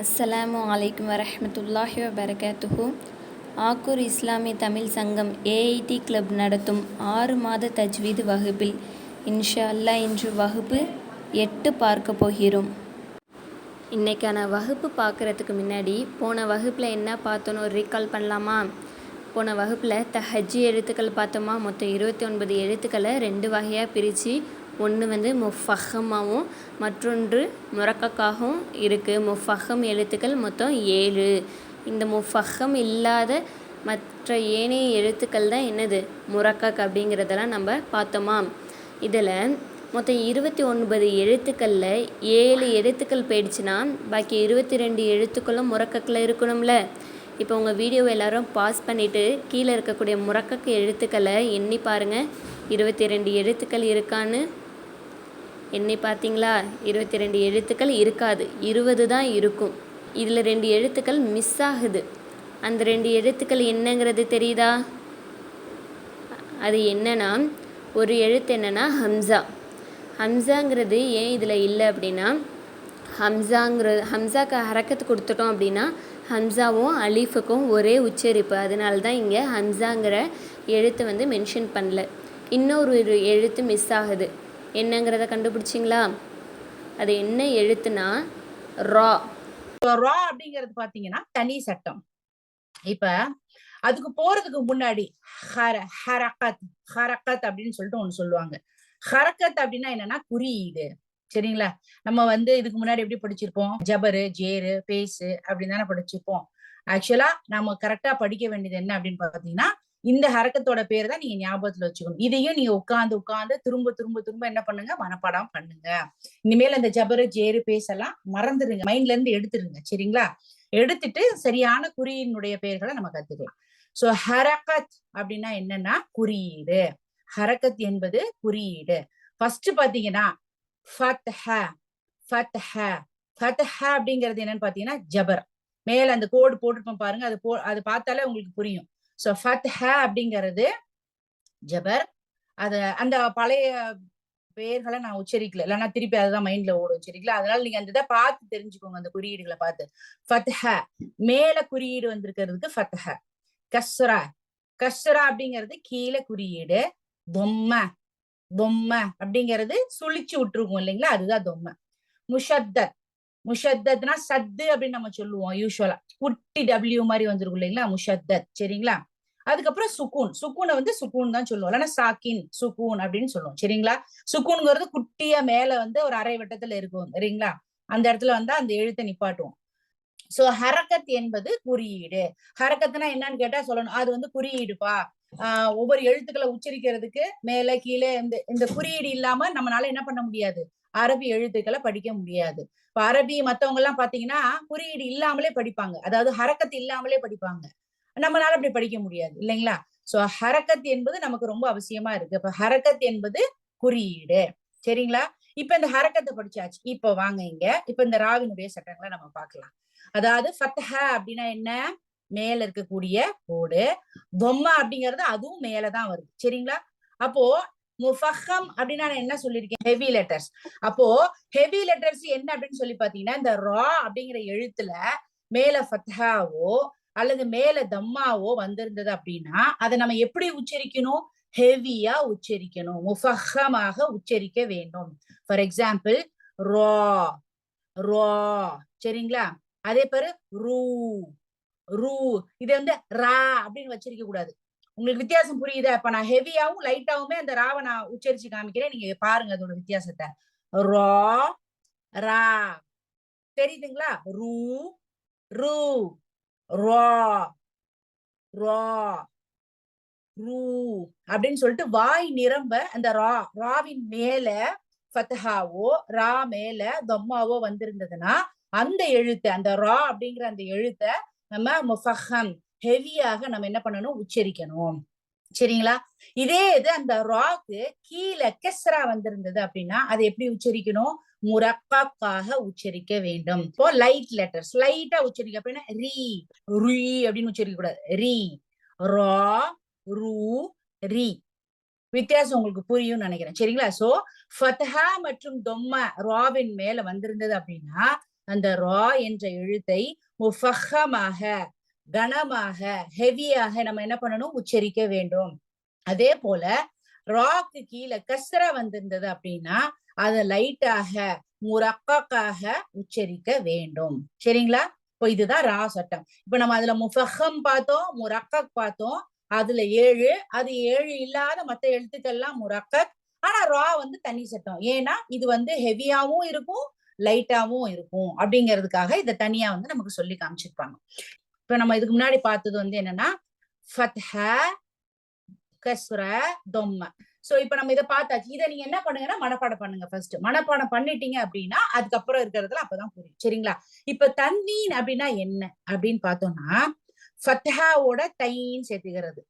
அஸ்ஸலாமு அலைக்கும் வரஹ்மத்துல்லாஹி வபரகாத்துஹு. ஆக்கூர் இஸ்லாமிய தமிழ் சங்கம் ஏஐடி கிளப் நடத்தும் ஆறு மாத தஜ்வீது வகுப்பில் இன்ஷா அல்லா இன்று வகுப்பு எட்டு பார்க்க போகிறோம். இன்றைக்கான வகுப்பு பார்க்குறதுக்கு முன்னாடி போன வகுப்பில் என்ன பார்த்தோன்னு ஒரு ரீகால் பண்ணலாமா? போன வகுப்பில் தஹஜ்ஜி எழுத்துக்கள் பார்த்தோமா? மொத்தம் இருபத்தி ஒன்பது எழுத்துக்களை ரெண்டு வகையாக பிரித்து ஒன்று வந்து முஃபஹமாகவும் மற்றொன்று முரக்கக்காகவும் இருக்குது முஃபஹம் எழுத்துக்கள் மொத்தம் ஏழு. இந்த முஃபஹம் இல்லாத மற்ற ஏனைய எழுத்துக்கள் தான் என்னது? முரக்கக் அப்படிங்கிறதெல்லாம் நம்ம பார்த்தோமா? இதில் மொத்தம் இருபத்தி ஒன்பது எழுத்துக்களில் ஏழு எழுத்துக்கள் போயிடுச்சுன்னா பாக்கி இருபத்தி ரெண்டு எழுத்துக்களும் முரக்கக்கில் இருக்கணும்ல. இப்போ உங்கள் வீடியோவை எல்லாரும் பாஸ் பண்ணிவிட்டு கீழே இருக்கக்கூடிய முரக்கக்கு எழுத்துக்களை எண்ணி பாருங்கள் இருபத்தி ரெண்டு எழுத்துக்கள் இருக்கான்னு என்னை பார்த்தீங்களா? இருபத்தி ரெண்டு எழுத்துக்கள் இருக்காது. இருபது தான் இருக்கும். இதில் ரெண்டு எழுத்துக்கள் மிஸ் ஆகுது. அந்த ரெண்டு எழுத்துக்கள் என்னங்கிறது தெரியுதா? அது என்னன்னா ஒரு எழுத்து என்னன்னா ஹம்சா. ஹம்சாங்கிறது ஏன் இதில் இல்லை அப்படின்னா ஹம்சாங்கிறது ஹம்சாக்கு ஹரக்கத்து கொடுத்துட்டோம் அப்படின்னா ஹம்சாவும் அலீஃபுக்கும் ஒரே உச்சரிப்பு. அதனால தான் இங்கே ஹம்சாங்கிற எழுத்து வந்து மென்ஷன் பண்ணல. இன்னொரு எழுத்து மிஸ் ஆகுது. என்னங்கிறத கண்டுபிடிச்சிங்களா? அது என்ன எழுத்துனா ரா. ரா அப்படிங்கிறது பாத்தீங்கன்னா தனி சட்டம். இப்ப அதுக்கு போறதுக்கு முன்னாடி ஹர ஹரக்கத் ஹரக்கத் அப்படின்னு சொல்லிட்டு ஒண்ணு சொல்லுவாங்க. ஹரக்கத் அப்படின்னா என்னன்னா குறியீடு. சரிங்களா? நம்ம வந்து இதுக்கு முன்னாடி எப்படி படிச்சிருப்போம்? ஜபரு ஜேரு பேசு அப்படின்னு தானே படிச்சிருப்போம். ஆக்சுவலா நம்ம கரெக்டா படிக்க வேண்டியது என்ன அப்படின்னு பாத்தீங்கன்னா இந்த ஹரக்கத்தோட பேர் தான் நீங்க ஞாபகத்துல வச்சுக்கணும். இதையும் நீங்க உட்காந்து உட்காந்து திரும்ப திரும்ப திரும்ப என்ன பண்ணுங்க? மனப்பாடம் பண்ணுங்க. இனிமேல் அந்த ஜபரு ஜேரு பேசலாம் மறந்துருங்க மைண்ட்ல இருந்து எடுத்துருங்க சரிங்களா? எடுத்துட்டு சரியான குறியினுடைய பெயர்களை நம்ம கத்துக்கலாம். சோ ஹரகத் அப்படின்னா என்னன்னா குறியீடு. ஹரக்கத் என்பது குறியீடு. ஃபர்ஸ்ட் பாத்தீங்கன்னா ஃபத்ஹ ஃபத்ஹ. ஃபத்ஹ அப்படிங்கிறது என்னன்னு பாத்தீங்கன்னா ஜபர். மேல அந்த கோடு போட்டிருப்போம் பாருங்க. அது போ அது பார்த்தாலே உங்களுக்கு புரியும். சோ ஃபத்ஹா அப்படிங்கிறது ஜபர். அது அந்த பழைய பெயர்களை நான் உச்சரிக்கல. இல்லைன்னா திருப்பி அதுதான் மைண்ட்ல ஓடும் சரிங்களா அதனால நீங்க அந்த இதை பார்த்து தெரிஞ்சுக்கோங்க அந்த குறியீடுகளை பார்த்து. ஃபத்ஹ மேல குறியீடு வந்திருக்கிறதுக்கு ஃபத்ஹ கஸ்ரா கஸ்ரா அப்படிங்கிறது கீழே குறியீடு. பொம்மை பொம்மை அப்படிங்கிறது சுழிச்சு விட்டுருக்கும் இல்லைங்களா? அதுதான் தொம்மை முஷத்தத் முஷத்தத்னா சத்து அப்படின்னு நம்ம சொல்லுவோம் யூஸ்வலா குட்டி டபிள்யூ மாதிரி வந்துருக்கும் இல்லைங்களா முஷத்தத். சரிங்களா? அதுக்கப்புறம் சுக்கூன் சுக்கூனை வந்து சுக்கூன் தான் சொல்லுவோம். இல்லைன்னா சாக்கின் சுக்கூன் அப்படின்னு சொல்லுவோம். சரிங்களா? சுக்கூன்ங்கிறது குட்டியா மேல வந்து ஒரு அரை வட்டத்துல இருக்கும். சரிங்களா? அந்த இடத்துல வந்து அந்த எழுத்தை நிப்பாட்டுவோம். சோ ஹரக்கத் என்பது குறியீடு. ஹரக்கத்னா என்னன்னு கேட்டா சொல்லணும். அது வந்து குறியீடுப்பா. ஆஹ் ஒவ்வொரு எழுத்துக்களை உச்சரிக்கிறதுக்கு மேல கீழே இந்த இந்த குறியீடு இல்லாம நம்மளால என்ன பண்ண முடியாது? அரபி எழுத்துக்களை படிக்க முடியாது. இப்ப அரபி மத்தவங்க எல்லாம் பாத்தீங்கன்னா குறியீடு இல்லாமலே படிப்பாங்க. அதாவது ஹரக்கத்து இல்லாமலே படிப்பாங்க. நம்மளால அப்படி படிக்க முடியாது இல்லைங்களா? சோ ஹரக்கத் என்பது நமக்கு ரொம்ப அவசியமா இருக்கு. இப்ப ஹரக்கத் என்பது குறியீடு. சரிங்களா? இப்ப இந்த ஹரக்கத்தை படிச்சாச்சு. இப்ப வாங்க இங்க. இப்ப இந்த ராவினுடைய சட்டங்களை நம்ம பார்க்கலாம். அதாவது ஃபத்ஹ அப்படின்னா என்ன? மேல இருக்கக்கூடிய கோடு. பொம்மை அப்படிங்கிறது அதுவும் மேலதான் வருது. சரிங்களா? அப்போ முஃபஹம் அப்படின்னு நான் என்ன சொல்லியிருக்கேன்? ஹெவி லெட்டர்ஸ் அப்போ ஹெவி லெட்டர்ஸ் என்ன அப்படின்னு சொல்லி பாத்தீங்கன்னா இந்த ரா அப்படிங்கிற எழுத்துல மேல ஃபத்ஹாவோ அல்லது மேல தம்மாவோ வந்திருந்தது அப்படின்னா அதை நம்ம எப்படி உச்சரிக்கணும்? ஹெவியா உச்சரிக்கணும். முஃபஹமாக உச்சரிக்க வேண்டும். ஃபார் எக்ஸாம்பிள் ரா ரா சரிங்களா? அதே பேரு ரூ ரூ இதை வந்து ரா அப்படின்னு வச்சிருக்க கூடாது. உங்களுக்கு வித்தியாசம் புரியுதா? இப்ப நான் ஹெவியாவும் லைட்டாவுமே அந்த ராவை நான் உச்சரிச்சு காமிக்கிறேன். நீங்க பாருங்க அதோட வித்தியாசத்தை. ரா ரா. தெரியுதுங்களா? ரூ ரூ. ரா ரா. ரூ. அப்படின்னு சொல்லிட்டு வாய் நிரம்ப அந்த ரா ராவின் மேல ஃபத்ஹாவோ ரா மேல தொம்மாவோ வந்திருந்ததுன்னா அந்த எழுத்து அந்த ரா அப்படிங்கிற அந்த எழுத்தை நம்ம முஃபஹம் ஹெவியாக நம்ம என்ன பண்ணணும்? உச்சரிக்கணும். சரிங்களா? இதே இது அந்த ராக்கு கீழே கெஸ்ரா வந்திருந்தது அப்படின்னா அதை எப்படி உச்சரிக்கணும்? முரக்காக்காக உச்சரிக்க வேண்டும். இப்போ லைட் லெட்டர்ஸ் லைட்டா உச்சரிக்க அப்படின்னா ரீ ரீ அப்படின்னு உச்சரிக்க கூடாது. ரீ ரா ரூ ரீ. வித்தியாசம் உங்களுக்கு புரியும்னு நினைக்கிறேன். சரிங்களா? சோ ஃபத்ஹா மற்றும் தொம்ம ராவின் மேல வந்திருந்தது அப்படின்னா அந்த ரா என்ற எழுத்தை முஃபஹமாக கனமாக ஹெவியாக நம்ம என்ன பண்ணணும்? உச்சரிக்க வேண்டும். அதே போல ராக்கு கீழே கஸ்ரா வந்திருந்தது அப்படின்னா அதை லைட்டாக முரக்காக உச்சரிக்க வேண்டும். சரிங்களா? இப்போ இதுதான் ரா சட்டம். இப்ப நம்ம அதுல முஃபஹம் பார்த்தோம் முரக்கக் பார்த்தோம். அதுல ஏழு அது ஏழு இல்லாத மத்த எழுத்துக்கள்லாம் முரக்கக். ஆனா ரா வந்து தனி சட்டம். ஏன்னா இது வந்து ஹெவியாவும் இருக்கும் லைட்டாவும் இருக்கும். அப்படிங்கிறதுக்காக இதை தனியா வந்து நமக்கு சொல்லி காமிச்சிருப்பாங்க. இப்ப நம்ம இதுக்கு முன்னாடி பார்த்தது வந்து என்னன்னா ஃபத்ஹ கஸ்ர தொம்ம. சோ இப்ப நம்ம இதை பார்த்தாச்சு. இதை நீங்க என்ன பண்ணுங்கன்னா மனப்பாடம் பண்ணுங்க ஃபர்ஸ்ட் மனப்பாடம் பண்ணிட்டீங்க அப்படின்னா அதுக்கப்புறம் இருக்கிறதுல அப்பதான் புரியும். சரிங்களா? இப்ப தன்வீன் அப்படின்னா என்ன அப்படின்னு பார்த்தோம்னா ஃபத்ஹாவோட தைன் சேர்த்துக்கிறது.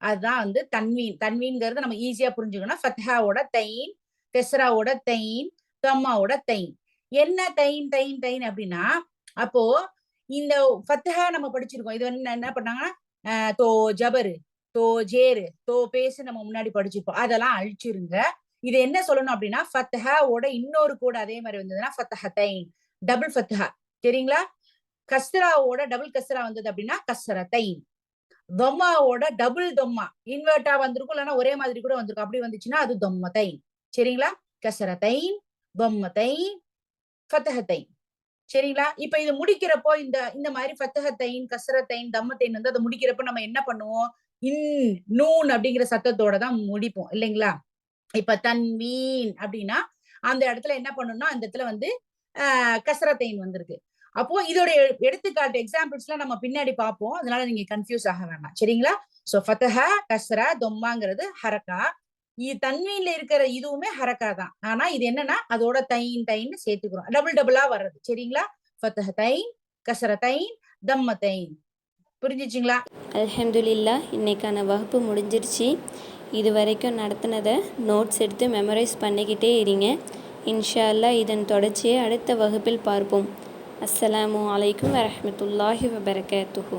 அதுதான் வந்து தன்வீன். தன்வீன்ங்கிறது நம்ம ஈஸியா புரிஞ்சுக்கணும் ஃபத்ஹாவோட தைன் கெஸ்ராவோட தைன் தம்மாவோட தைன் என்ன தைன் தைன் தைன் அப்படின்னா அப்போ இந்த ஃபத்தஹா நம்ம படிச்சிருக்கோம். இது வந்து என்ன பண்ணாங்கன்னா தோ ஜபரு தோ ஜேரு தோ பேசு நம்ம முன்னாடி படிச்சிருப்போம். அதெல்லாம் அழிச்சிருங்க. இது என்ன சொல்லணும் அப்படின்னா ஃபத்ஹாவோட இன்னொரு கூட அதே மாதிரி வந்ததுன்னா ஃபத்தஹத்தைன் டபுள் ஃபத்ஹா. சரிங்களா கஸ்ராவோட டபுள் கஸ்ரா வந்தது அப்படின்னா கஸ்ரத்தைன் தொம்மாவோட டபுள் தொம்மா. இன்வெர்ட்டா வந்திருக்கும் இல்லைன்னா ஒரே மாதிரி கூட வந்திருக்கும். அப்படி வந்துச்சுன்னா அது தொம்மத்தைன். சரிங்களா கசரத்தைன் தொம்மத்தைன் ஃபத்தஹத்தைன் சரிங்களா? இப்ப இது முடிக்கிறப்போ இந்த இந்த மாதிரி ஃபத்தகத்தைன் கசரத்தைன் தம்மத்தைன் வந்து அதை முடிக்கிறப்போ நம்ம என்ன பண்ணுவோம்? இன் நூன் அப்படிங்கிற சத்தத்தோட தான் முடிப்போம் இல்லைங்களா? இப்ப தன்வீன் அப்படின்னா அந்த இடத்துல என்ன பண்ணணும்னா அந்த இடத்துல வந்து ஆஹ் கசரத்தைன் வந்திருக்கு. அப்போ இதோட எடுத்துக்காட்டு எக்ஸாம்பிள்ஸ் எல்லாம் நம்ம பின்னாடி பார்ப்போம். அதனால நீங்க கன்ஃபியூஸ் ஆக வேண்டாம் சரிங்களா? சோ ஃபத்தஹ கஸ்ரா தொம்மாங்கிறது ஹரக்கா. இது தன்வீன்ல இருக்கிற இதுவுமே ஹரக்கா தான். ஆனா இது என்னன்னா அதோட தைன் தைன்னு சேர்த்துக்கிறோம். டபுள் டபுளா வர்றது. சரிங்களா? ஃபத்தஹ தைன் கசர தைன் தம்ம தைன். புரிஞ்சிச்சுங்களா? அல்ஹம்துலில்லா இன்னைக்கான வகுப்பு முடிஞ்சிருச்சு. இது வரைக்கும் நடத்தினதை நோட்ஸ் எடுத்து மெமரைஸ் பண்ணிக்கிட்டே இருங்க. இன்ஷா அல்லாஹ் இதன் தொடர்ச்சியை அடுத்த வகுப்பில் பார்ப்போம். அஸ்ஸலாமு அலைக்கும் வரமத்துல்லாஹி வபரகாத்துஹூ.